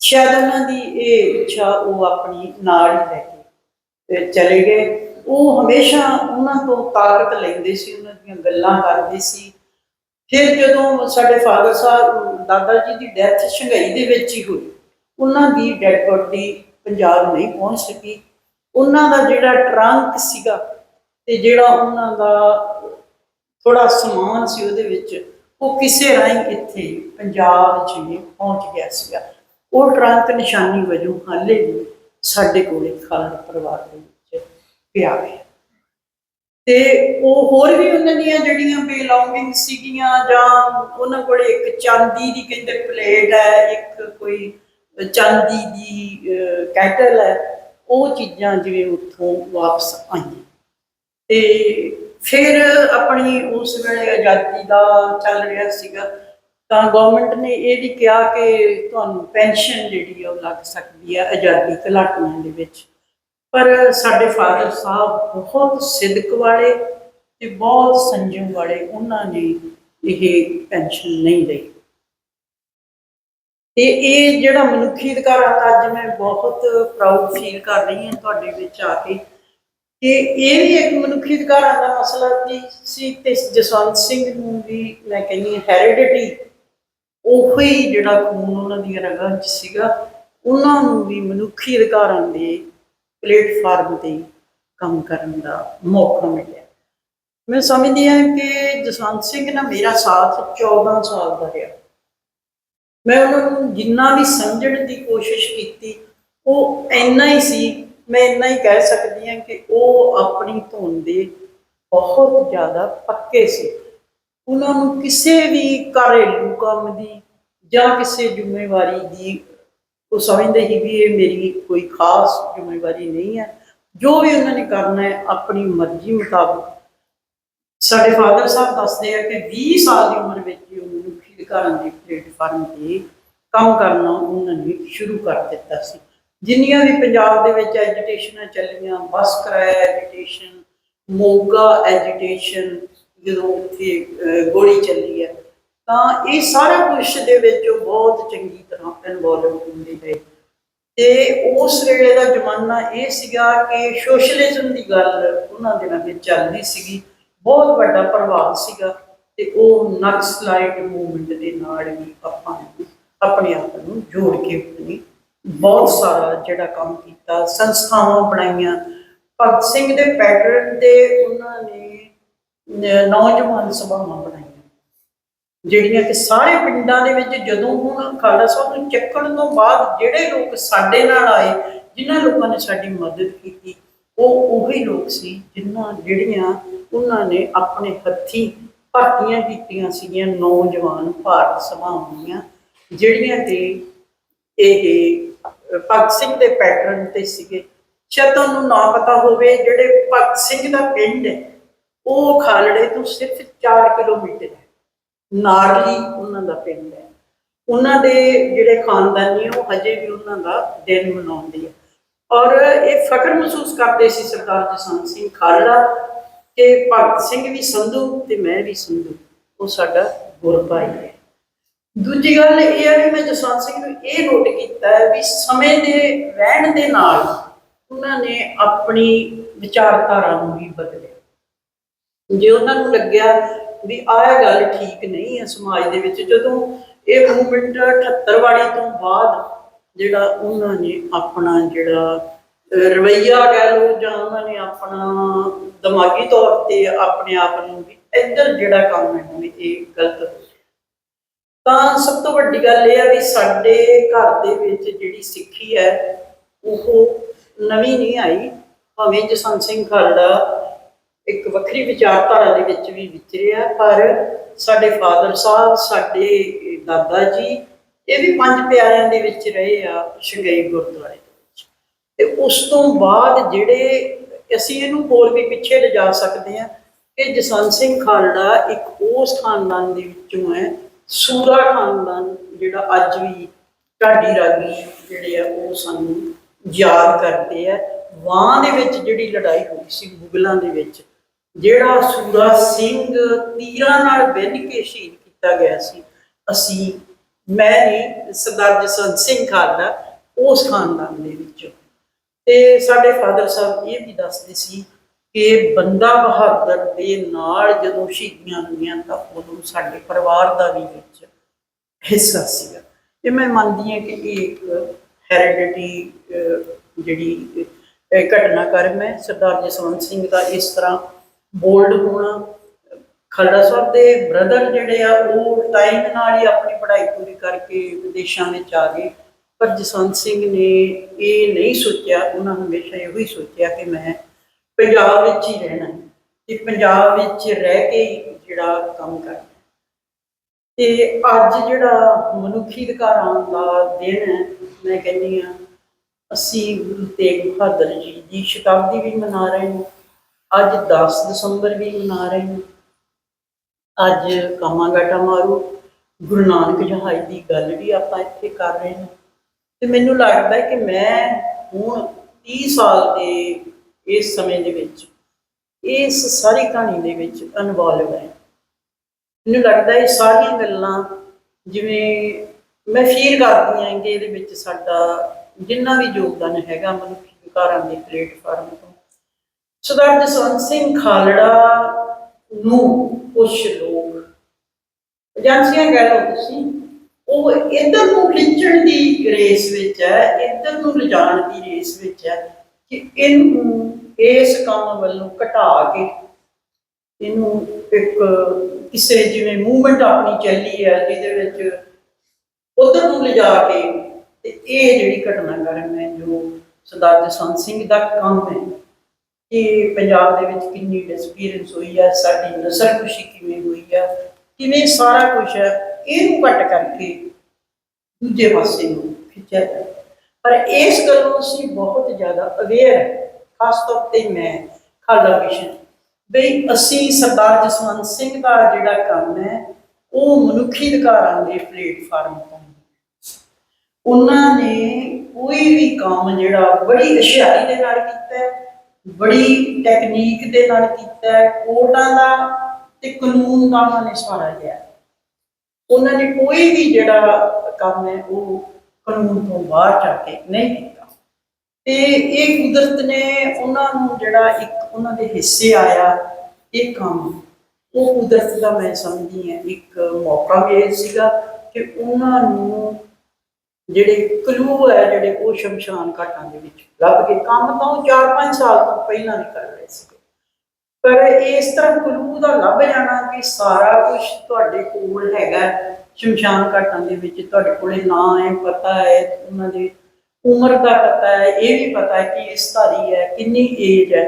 ਸ਼ਾਇਦ ਉਹਨਾਂ ਦੀ ਇਹ ਇੱਛਾ ਉਹ ਆਪਣੀ ਨਾਲ ਹੀ ਲੈ ਕੇ ਚਲੇ ਗਏ। ਉਹ ਹਮੇਸ਼ਾ ਉਹਨਾਂ ਤੋਂ ਤਾਕਤ ਲੈਂਦੇ ਸੀ, ਉਹਨਾਂ ਦੀਆਂ ਗੱਲਾਂ ਕਰਦੇ ਸੀ। ਫਿਰ ਜਦੋਂ ਸਾਡੇ ਫਾਦਰ ਸਾਹਿਬ, ਦਾਦਾ ਜੀ ਦੀ ਡੈਥ ਸ਼ੰਘਾਈ ਦੇ ਵਿੱਚ ਹੀ ਹੋਈ, ਉਹਨਾਂ ਦੀ ਡੈਡ ਬੋਡੀ ਪੰਜਾਬ ਨਹੀਂ ਪਹੁੰਚ ਸਕੀ। ਉਹਨਾਂ ਦਾ ਜਿਹੜਾ ਟਰੰਕ ਸੀਗਾ ਤੇ ਜਿਹੜਾ ਉਹਨਾਂ ਦਾ ਥੋੜਾ ਸਮਾਨ ਸੀ ਉਹਦੇ ਵਿੱਚ, ਉਹ ਕਿਸੇ ਰਾਹੀਂ ਇੱਥੇ ਪੰਜਾਬ 'ਚ ਹੀ ਪਹੁੰਚ ਗਿਆ ਸੀਗਾ। ਉਹ ਟਰੰਕ ਨਿਸ਼ਾਨੀ ਵਜੋਂ ਹਾਲੇ ਵੀ ਸਾਡੇ ਕੋਲੇ ਖਾਲੜ ਪਰਿਵਾਰ ਦੇ ਵਿੱਚ ਪਿਆ ਹੈ ਤੇ ਉਹ ਹੋਰ ਵੀ ਉਹਨਾਂ ਦੀਆਂ ਜਿਹੜੀਆਂ ਬਿਲੋਂਗਿੰਗ ਸੀਗੀਆਂ ਜਾਂ ਉਹਨਾਂ ਕੋਲੇ ਇੱਕ ਚਾਂਦੀ ਦੀ ਕਹਿੰਦੇ ਪਲੇਟ ਹੈ, ਇੱਕ ਕੋਈ ਚਾਂਦੀ ਦੀ ਕੈਟਲ ਹੈ ਉਹ ਚੀਜ਼ਾਂ ਜਿਵੇਂ ਉੱਥੋਂ ਵਾਪਸ ਆਈਆਂ। ਤੇ ਫਿਰ ਆਪਣੀ ਉਸ ਵੇਲੇ ਆਜ਼ਾਦੀ ਦਾ ਚੱਲ ਰਿਹਾ ਸੀਗਾ। ਤਾਂ ਗਵਰਨਮੈਂਟ ਨੇ ਇਹ ਵੀ ਕਿਹਾ ਕਿ ਤੁਹਾਨੂੰ ਪੈਨਸ਼ਨ ਜਿਹੜੀ ਆ ਉਹ ਲੱਗ ਸਕਦੀ ਹੈ ਆਜ਼ਾਦੀ ਘਲਾਟੀਆਂ ਦੇ ਵਿੱਚ। ਪਰ ਸਾਡੇ ਫਾਦਰ ਸਾਹਿਬ ਬਹੁਤ ਸਿਦਕ ਵਾਲੇ ਤੇ ਬਹੁਤ ਸੰਜਮ ਵਾਲੇ, ਉਹਨਾਂ ਨੇ ਇਹ ਪੈਨਸ਼ਨ ਨਹੀਂ ਲਈ। ਤੇ ਇਹ ਜਿਹੜਾ ਮਨੁੱਖੀ ਅਧਿਕਾਰਾਂ ਦਾ ਅੱਜ ਮੈਂ ਬਹੁਤ ਪ੍ਰਾਊਡ ਫੀਲ ਕਰ ਰਹੀ ਹਾਂ ਤੁਹਾਡੇ ਵਿੱਚ ਆ ਕੇ ਕਿ ਇਹ ਵੀ ਇੱਕ ਮਨੁੱਖੀ ਅਧਿਕਾਰਾਂ ਦਾ ਮਸਲਾ ਸੀ ਸੀ ਤੇ ਜਸਵੰਤ ਸਿੰਘ ਨੂੰ ਵੀ ਮੈਂ ਕਹਿੰਦੀ ਹਾਂ ਹੈਰੀਡਿਟੀ ਉਹੀ ਜਿਹੜਾ ਖੂਨ ਉਹਨਾਂ ਦੀਆਂ ਰਗਾਂ 'ਚ ਸੀਗਾ, ਉਹਨਾਂ ਨੂੰ ਵੀ ਮਨੁੱਖੀ ਅਧਿਕਾਰਾਂ ਦੇ ਪਲੇਟਫਾਰਮ ਤੇ ਕੰਮ ਕਰਨ ਦਾ ਮੌਕਾ ਮਿਲਿਆ। ਮੈਂ ਸਮਝਦੀ ਹਾਂ ਕਿ ਜਸਵੰਤ ਸਿੰਘ ਨਾਲ ਮੇਰਾ ਸਾਥ 14 ਸਾਲ ਦਾ ਰਿਹਾ। ਮੈਂ ਉਹਨਾਂ ਨੂੰ ਜਿੰਨਾ ਵੀ ਸਮਝਣ ਦੀ ਕੋਸ਼ਿਸ਼ ਕੀਤੀ, ਉਹ ਇੰਨਾ ਹੀ ਸੀ, ਮੈਂ ਇੰਨਾ ਹੀ ਕਹਿ ਸਕਦੀ ਹਾਂ ਕਿ ਉਹ ਆਪਣੀ ਧੁਨ ਦੇ ਬਹੁਤ ਜ਼ਿਆਦਾ ਪੱਕੇ ਸੀ। ਉਹਨਾਂ ਨੂੰ ਕਿਸੇ ਵੀ ਘਰੇਲੂ ਕੰਮ ਦੀ ਜਾਂ ਕਿਸੇ ਜ਼ਿੰਮੇਵਾਰੀ ਦੀ ਉਹ ਸਮਝਦੇ ਸੀ ਵੀ ਇਹ ਮੇਰੀ ਕੋਈ ਖਾਸ ਜ਼ਿੰਮੇਵਾਰੀ ਨਹੀਂ ਹੈ। ਜੋ ਵੀ ਉਹਨਾਂ ਨੇ ਕਰਨਾ ਹੈ, ਆਪਣੀ ਮਰਜ਼ੀ ਮੁਤਾਬਕ। ਸਾਡੇ ਫਾਦਰ ਸਾਹਿਬ ਦੱਸਦੇ ਆ ਕਿ 20 ਸਾਲ ਦੀ ਉਮਰ ਵਿੱਚ ਹੀ ਘਰਾਂ ਦੇ ਪਲੇਟਫਾਰਮ ਤੇ ਕੰਮ ਕਰਨਾ ਉਹਨਾਂ ਨੇ ਸ਼ੁਰੂ ਕਰ ਦਿੱਤਾ ਸੀ। ਜਿੰਨੀਆਂ ਵੀ ਪੰਜਾਬ ਦੇ ਵਿੱਚ ਐਜੀਟੇਸ਼ਨਾਂ ਚੱਲੀਆਂ ਬੱਸ ਕਿਰਾਇਆ ਐਜੀਟੇਸ਼ਨ ਮੋਗਾ ਐਜੀਟੇਸ਼ਨ ਜਦੋਂ ਉੱਥੇ ਗੋਲੀ ਚੱਲੀ ਹੈ, ਤਾਂ ਇਹ ਸਾਰਾ ਕੁਝ ਦੇ ਵਿੱਚ ਉਹ ਬਹੁਤ ਚੰਗੀ ਤਰ੍ਹਾਂ ਇਨਵੋਲਵ ਹੁੰਦੇ ਗਏ। ਤੇ ਉਸ ਵੇਲੇ ਦਾ ਜ਼ਮਾਨਾ ਇਹ ਸੀਗਾ ਕਿ ਸੋਸ਼ਲਿਜ਼ਮ ਦੀ ਗੱਲ ਉਹਨਾਂ ਦਿਨਾਂ ਵਿੱਚ ਚੱਲਦੀ ਸੀਗੀ। ਬਹੁਤ ਵੱਡਾ ਪ੍ਰਭਾਵ ਸੀਗਾ। ਤੇ ਉਹ ਨਕਸਲਾਈਟ ਮੂਵਮੈਂਟ ਦੇ ਨਾਲ ਵੀ ਆਪਾਂ ਆਪਣੇ ਆਪ ਨੂੰ ਜੋੜ ਕੇ ਆਪਣੀ ਬਹੁਤ ਸਾਰਾ ਜਿਹੜਾ ਕੰਮ ਕੀਤਾ, ਸੰਸਥਾਵਾਂ ਬਣਾਈਆਂ। ਭਗਤ ਸਿੰਘ ਦੇ ਪੈਟਰਨ ਤੇ ਉਹਨਾਂ ਨੇ ਨੌਜਵਾਨ ਸਭਾਵਾਂ ਬਣਾਈਆਂ। ਜਿਹੜੀਆਂ ਕਿ ਸਾਰੇ ਪਿੰਡਾਂ ਦੇ ਵਿੱਚ ਜਦੋਂ ਹੁਣ ਖਾਲਸਾ ਸਾਹਿਬ ਨੂੰ ਚੱਕਣ ਤੋਂ ਬਾਅਦ ਜਿਹੜੇ ਲੋਕ ਸਾਡੇ ਨਾਲ ਆਏ, ਜਿਨ੍ਹਾਂ ਲੋਕਾਂ ਨੇ ਸਾਡੀ ਮਦਦ ਕੀਤੀ, ਉਹ ਉਹੀ ਲੋਕ ਸੀ ਜਿਨ੍ਹਾਂ ਜਿਹੜੀਆਂ ਉਹਨਾਂ ਨੇ ਆਪਣੇ ਹੱਥੀਂ ਭਰਤੀਆਂ ਕੀਤੀਆਂ ਸੀਗੀਆਂ ਨੌਜਵਾਨ ਭਾਰਤ ਸਭਾਵਾਂ ਜਿਹੜੀਆਂ ਕਿ ਇਹ ਭਗਤ ਸਿੰਘ ਦੇ ਪੈਟਰਨ ਤੇ ਸੀਗੇ। ਸ਼ਾਇਦ ਤੁਹਾਨੂੰ ਨਾ ਪਤਾ ਹੋਵੇ, ਜਿਹੜੇ ਭਗਤ ਸਿੰਘ ਦਾ ਪਿੰਡ ਹੈ, ਉਹ ਖਾਲੜੇ ਤੋਂ ਸਿਰਫ 4 ਕਿਲੋਮੀਟਰ ਹੈ। ਨਾਰਲੀ ਉਹਨਾਂ ਦਾ ਪਿੰਡ ਹੈ। ਉਹਨਾਂ ਦੇ ਜਿਹੜੇ ਖਾਨਦਾਨੀ ਉਹ ਹਜੇ ਵੀ ਉਹਨਾਂ ਦਾ ਦਿਨ ਮਨਾਉਂਦੇ ਆ। ਔਰ ਇਹ ਫਖਰ ਮਹਿਸੂਸ ਕਰਦੇ ਸੀ ਸਰਦਾਰ ਜਸਵੰਤ ਸਿੰਘ ਖਾਲੜਾ ਕਿ ਭਗਤ ਸਿੰਘ ਵੀ ਸੰਧੂ ਤੇ ਮੈਂ ਵੀ ਸੰਧੂ, ਉਹ ਸਾਡਾ ਗੁਰਭਾਈ ਹੈ। ਦੂਜੀ ਗੱਲ ਇਹ ਹੈ ਵੀ ਮੈਂ ਜਸਵੰਤ ਸਿੰਘ ਨੂੰ ਇਹ ਨੋਟ ਕੀਤਾ ਹੈ ਵੀ ਸਮੇਂ ਦੇ ਰਹਿਣ ਦੇ ਨਾਲ ਉਹਨਾਂ ਨੇ ਆਪਣੀ ਵਿਚਾਰਧਾਰਾ ਨੂੰ ਵੀ ਬਦਲਿਆ। ਜੇ ਉਹਨਾਂ ਨੂੰ ਲੱਗਿਆ ਵੀ ਆਹ ਗੱਲ ਠੀਕ ਨਹੀਂ ਹੈ ਸਮਾਜ ਦੇ ਵਿੱਚ, ਜਦੋਂ ਇਹ ਮੂਵਮੈਂਟ 78 ਵਾਲੀ ਤੋਂ ਬਾਅਦ ਜਿਹੜਾ ਉਹਨਾਂ ਨੇ ਆਪਣਾ ਜਿਹੜਾ ਰਵੱਈਆ ਕਹਿ ਲਓ ਜਾਂ ਉਹਨਾਂ ਨੇ ਆਪਣਾ ਦਿਮਾਗੀ ਤੌਰ ਤੇ ਆਪਣੇ ਆਪ ਨੂੰ ਵੀ ਇੱਧਰ ਜਿਹੜਾ ਕੰਮ ਹੈ ਵੀ ਇਹ ਗਲਤ ਤਾਂ ਸਭ ਤੋਂ ਵੱਡੀ ਗੱਲ ਇਹ ਆ ਵੀ ਸਾਡੇ ਘਰ ਦੇ ਵਿੱਚ ਜਿਹੜੀ ਸਿੱਖੀ ਹੈ, ਉਹ ਨਵੀਂ ਨਹੀਂ ਆਈ। ਭਾਵੇਂ ਜਸਵੰਤ ਸਿੰਘ ਖਾਲੜਾ ਇੱਕ ਵੱਖਰੀ ਵਿਚਾਰਧਾਰਾ ਦੇ ਵਿੱਚ ਵੀ ਵਿਚਰਿਆ, ਪਰ ਸਾਡੇ ਫਾਦਰ ਸਾਹਿਬ, ਸਾਡੇ ਦਾਦਾ ਜੀ, ਇਹ ਵੀ ਪੰਜ ਪਿਆਰਿਆਂ ਦੇ ਵਿੱਚ ਰਹੇ ਆ ਸ਼ੰਗਈ ਗੁਰਦੁਆਰੇ। ਤੇ ਉਸ ਤੋਂ ਬਾਅਦ ਜਿਹੜੇ ਅਸੀਂ ਇਹਨੂੰ ਹੋਰ ਵੀ ਪਿੱਛੇ ਲਿਜਾ ਸਕਦੇ ਹਾਂ ਕਿ ਜਸਵੰਤ ਸਿੰਘ ਖਾਲੜਾ ਇੱਕ ਉਸ ਖਾਨਦਾਨ ਦੇ ਵਿੱਚੋਂ ਹੈ, ਸੂਰਾ ਖਾਨਦਾਨ ਜਿਹੜਾ ਅੱਜ ਵੀ ਢਾਡੀ ਰਾਗੀ ਜਿਹੜੇ ਆ ਉਹ ਸਾਨੂੰ ਯਾਦ ਕਰਦੇ ਆ। ਵਾਂ ਦੇ ਵਿੱਚ ਜਿਹੜੀ ਲੜਾਈ ਹੋਈ ਸੀ ਮੁਗਲਾਂ ਦੇ ਵਿੱਚ, ਜਿਹੜਾ ਸੂਰਾ ਸਿੰਘ ਤੀਰਾਂ ਨਾਲ ਬੰਨ ਕੇ ਸ਼ਹੀਦ ਕੀਤਾ ਗਿਆ ਸੀ, ਅਸੀਂ, ਮੈਂ ਨਹੀਂ, ਸਰਦਾਰ ਜਸਵੰਤ ਸਿੰਘ ਖਾਲੜਾ ਉਸ ਖਾਨਦਾਨ ਦੇ ਵਿੱਚੋਂ। ਤੇ ਸਾਡੇ ਫਾਦਰ ਸਾਹਿਬ ਇਹ ਵੀ ਦੱਸਦੇ ਸੀ ਕਿ ਬੰਦਾ ਬਹਾਦਰ ਦੇ ਨਾਲ ਜਦੋਂ ਸ਼ਹੀਦੀਆਂ ਹੋਈਆਂ ਤਾਂ ਉਦੋਂ ਸਾਡੇ ਪਰਿਵਾਰ ਦਾ ਵੀ ਵਿੱਚ ਹਿੱਸਾ ਸੀਗਾ। ਇਹ ਮੈਂ ਮੰਨਦੀ ਹਾਂ ਕਿ ਇਹ ਇੱਕ ਹੈਰੀਡਿਟੀ ਜਿਹੜੀ ਘਟਨਾਕ੍ਰਮ ਹੈ। ਸਰਦਾਰ ਜਸਵੰਤ ਸਿੰਘ ਦਾ ਇਸ ਤਰ੍ਹਾਂ ਬੋਲਡ ਹੋਣਾ। ਖਲੜਾ ਸਾਹਿਬ ਦੇ ਬ੍ਰਦਰ ਜਿਹੜੇ ਆ, ਉਹ ਟਾਈਮ ਨਾਲ ਹੀ ਆਪਣੀ ਪੜ੍ਹਾਈ ਪੂਰੀ ਕਰਕੇ ਵਿਦੇਸ਼ਾਂ ਵਿੱਚ ਆ ਗਏ। ਪਰ ਜਸਵੰਤ ਸਿੰਘ ਨੇ ਇਹ ਨਹੀਂ ਸੋਚਿਆ, ਉਹਨਾਂ ਹਮੇਸ਼ਾ ਇਹੋ ਹੀ ਸੋਚਿਆ ਕਿ ਮੈਂ ਪੰਜਾਬ ਵਿੱਚ ਹੀ ਰਹਿਣਾ ਹੈ ਤੇ ਪੰਜਾਬ ਵਿੱਚ ਰਹਿ ਕੇ ਜਿਹੜਾ ਕੰਮ ਕਰਨਾ ਹੈ। ਤੇ ਅੱਜ ਜਿਹੜਾ ਮਨੁੱਖੀ ਅਧਿਕਾਰਾਂ ਦਾ ਦਿਨ ਹੈ, ਮੈਂ ਕਹਿੰਦੀ ਆ ਅਸੀਂ ਗੁਰੂ ਤੇਗ ਬਹਾਦਰ ਜੀ ਦੀ ਸ਼ਤਾਬਦੀ ਵੀ ਮਨਾ ਰਹੇ ਹਾਂ, ਅੱਜ 10 ਦਸੰਬਰ ਵੀ ਮਨਾ ਰਹੇ ਹਾਂ ਅੱਜ ਕਾਮਾਗਾਟਾ ਮਾਰੂ, ਗੁਰੂ ਨਾਨਕ ਜਹਾਜ਼ ਦੀ ਗੱਲ ਵੀ ਆਪਾਂ ਇੱਥੇ ਕਰ ਰਹੇ ਹਾਂ ਤੇ ਮੈਨੂੰ ਲੱਗਦਾ ਹੈ ਕਿ ਮੈਂ ਹੁਣ 30 ਸਾਲ ਦੇ ਇਸ ਸਮੇਂ ਦੇ ਵਿੱਚ, ਇਸ ਸਾਰੀ ਕਹਾਣੀ ਦੇ ਵਿੱਚ ਇਨਵੋਲਵ ਹੈ। ਮੈਨੂੰ ਲੱਗਦਾ ਇਹ ਸਾਰੀਆਂ ਗੱਲਾਂ ਜਿਵੇਂ ਮੈਂ ਫੀਲ ਕਰਦੀ ਹਾਂ ਕਿ ਇਹਦੇ ਵਿੱਚ ਸਾਡਾ ਜਿੰਨਾ ਵੀ ਯੋਗਦਾਨ ਹੈਗਾ ਮਨੁੱਖੀ ਵਿਕਾਰਾਂ ਦੇ ਪਲੇਟਫਾਰਮ ਤੋਂ। ਸਰਦਾਰ ਜਸਵੰਤ ਸਿੰਘ ਖਾਲੜਾ ਨੂੰ ਕੁਝ ਲੋਕ, ਏਜੰਸੀਆਂ ਕਹਿ ਲਓ ਤੁਸੀਂ ਉਹ ਇੱਧਰ ਨੂੰ ਖਿੱਚਣ ਦੀ ਰੇਸ ਵਿੱਚ ਹੈ, ਇੱਧਰ ਨੂੰ ਲਿਜਾਣ ਦੀ ਰੇਸ ਵਿੱਚ ਹੈ ਕਿ ਇਹਨੂੰ ਇਸ ਕੰਮ ਵੱਲੋਂ ਘਟਾ ਕੇ ਇਹਨੂੰ ਇੱਕ ਕਿਸੇ ਜਿਵੇਂ ਮੂਵਮੈਂਟ ਆਪਣੀ ਚੱਲੀ ਹੈ, ਜਿਹਦੇ ਵਿੱਚ ਉਧਰ ਨੂੰ ਲਿਜਾ ਕੇ ਤੇ ਇਹ ਜਿਹੜੀ ਘਟਨਾਕ੍ਰਮ ਹੈ, ਜੋ ਸਰਦਾਰ ਜਸਵੰਤ ਸਿੰਘ ਦਾ ਕੰਮ ਹੈ, ਕਿ ਪੰਜਾਬ ਦੇ ਵਿੱਚ ਕਿੰਨੀ ਡਿਸਪੀਰੈਂਸ ਹੋਈ ਹੈ, ਸਾਡੀ ਨਸਲ ਖੁਸ਼ੀ ਕਿਵੇਂ ਹੋਈ ਹੈ, ਕਿਵੇਂ ਸਾਰਾ ਕੁਝ ਹੈ ਇਹਨੂੰ ਕੱਟ ਕਰਕੇ ਦੂਜੇ ਪਾਸੇ ਨੂੰ ਖਿੱਚਿਆ ਜਾਂਦਾ। ਪਰ ਇਸ ਗੱਲੋਂ ਅਸੀਂ ਬਹੁਤ ਜ਼ਿਆਦਾ ਅਵੇਅਰ ਹੈ, ਖਾਸ ਤੌਰ ਤੇ ਮੈਂ ਖਾਲੜਾ ਮਿਸ਼ਨ, ਬਈ ਅਸੀਂ ਸਰਦਾਰ ਜਸਵੰਤ ਸਿੰਘ ਦਾ ਜਿਹੜਾ ਕੰਮ ਹੈ, ਉਹ ਮਨੁੱਖੀ ਅਧਿਕਾਰਾਂ ਦੇ ਪਲੇਟਫਾਰਮ ਤੋਂ ਉਹਨਾਂ ਨੇ ਕੋਈ ਵੀ ਕੰਮ ਜਿਹੜਾ, ਬੜੀ ਹੁਸ਼ਿਆਰੀ ਦੇ ਨਾਲ ਕੀਤਾ ਹੈ, ਬੜੀ ਟੈਕਨੀਕ ਦੇ ਨਾਲ ਕੀਤਾ ਹੈ ਕੋਰਟਾਂ ਦਾ ਤੇ ਕਾਨੂੰਨ ਦਾ ਉਹਨਾਂ ਨੇ ਸਹਾਰਾ ਲਿਆ ਉਹਨਾਂ ਨੇ ਕੋਈ ਵੀ ਜਿਹੜਾ ਕੰਮ ਹੈ, ਉਹ ਕਾਨੂੰਨ ਤੋਂ ਬਾਹਰ ਜਾ ਕੇ ਨਹੀਂ ਕੀਤਾ। ਤੇ ਇਹ ਕੁਦਰਤ ਨੇ ਉਹਨਾਂ ਨੂੰ ਜਿਹੜਾ ਇੱਕ ਉਹਨਾਂ ਦੇ ਹਿੱਸੇ ਆਇਆ, ਇਹ ਕੰਮ, ਉਹ ਕੁਦਰਤ ਦਾ ਮੈਂ ਸਮਝਦੀ ਹਾਂ, ਇੱਕ ਮੌਕਾ ਮਿਲਿਆ ਸੀਗਾ ਕਿ ਉਹਨਾਂ ਨੂੰ ਜਿਹੜੇ ਕਲੂ ਹੈ, ਜਿਹੜੇ ਉਹ ਸ਼ਮਸ਼ਾਨ ਘਾਟਾਂ ਦੇ ਵਿੱਚ ਲੱਭ ਕੇ ਕੰਮ ਤਾਂ ਉਹ 4-5 ਸਾਲ ਤੋਂ ਪਹਿਲਾਂ ਨਹੀਂ ਕਰ ਰਹੇ ਸੀ ਪਰ ਇਸ ਤਰ੍ਹਾਂ ਕਲੂ ਦਾ ਲੱਭ ਜਾਣਾ ਕਿ ਸਾਰਾ ਕੁਝ ਤੁਹਾਡੇ ਕੋਲ ਹੈਗਾ ਸ਼ਮਸ਼ਾਨ ਘਾਟਾਂ ਦੇ ਵਿੱਚ ਤੁਹਾਡੇ ਕੋਲੇ ਨਾਂ ਹੈ, ਪਤਾ ਹੈ, ਉਹਨਾਂ ਦੇ ਉਮਰ ਦਾ ਪਤਾ ਹੈ, ਇਹ ਵੀ ਪਤਾ ਹੈ ਕਿ ਇਸ ਧਾਰੀ ਹੈ, ਕਿੰਨੀ ਏਜ ਹੈ।